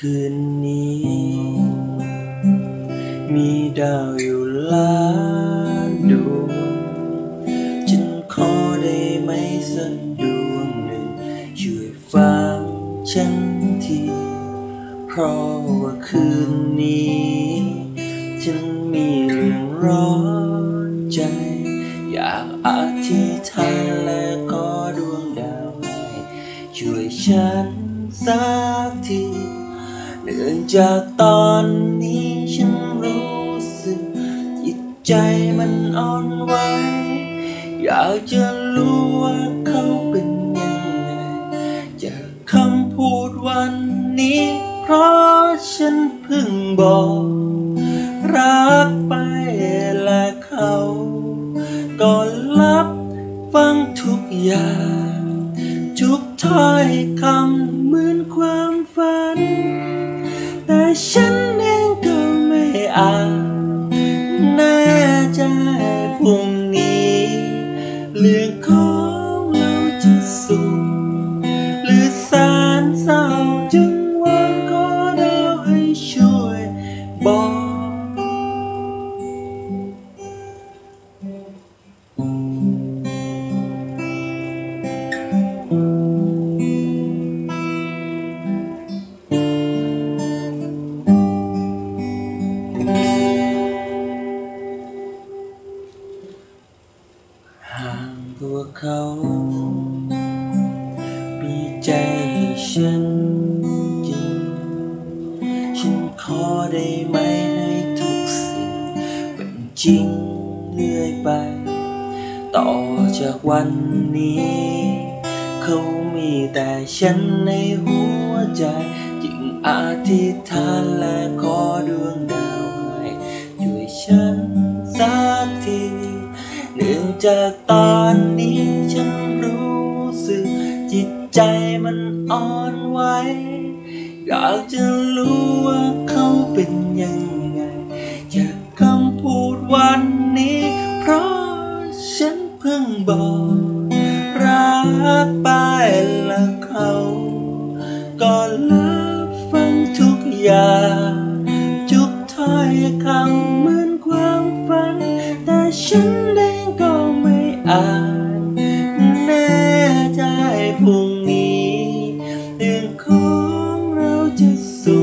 คืนนี้ มีดาวอยู่ล้า ฉันทีเพราะว่าคืนนี้ฉันมีเรื่องร้อนใจ อยากอธิษฐานและขอดวงดาวให้ช่วยฉันสักทีเนื่องจากตอนนี้ฉันรู้สึกจิตใจมันอ่อนไหวอยากจะรู้ว่าเขา วันนี้เพราะฉันเพิ่งบอก รักไปและเขาก็รับฟังทุกอย่าง ทุกถ้อยคำเหมือนความฝัน แต่ฉันเองก็ไม่อาจแน่ใจพรุ่งนี้เรื่องของ ห่างตัวเขา มีใจให้ฉันจริง ฉันขอได้ไหมให้ทุกสิ่งเป็นจริง ต่อจากวันนี้ เขามีแต่ฉันในหัวใจ จึงอธิษฐานและขอดวงดาวให้ช่วยฉันสักทีเนื่องจากตอนนี้ฉันรู้สึก จิตใจมันอ่อนไหวอยากจะรู้ว่าเขาเป็นยังไง รักป้ายละเขาก็รับฟังทุกอย่างทุกถ้อยคำเหมือนความฝัน แต่ฉันเองก็ไม่อาจแน่ใจพรุ่งนี้เรื่องของเราจะสู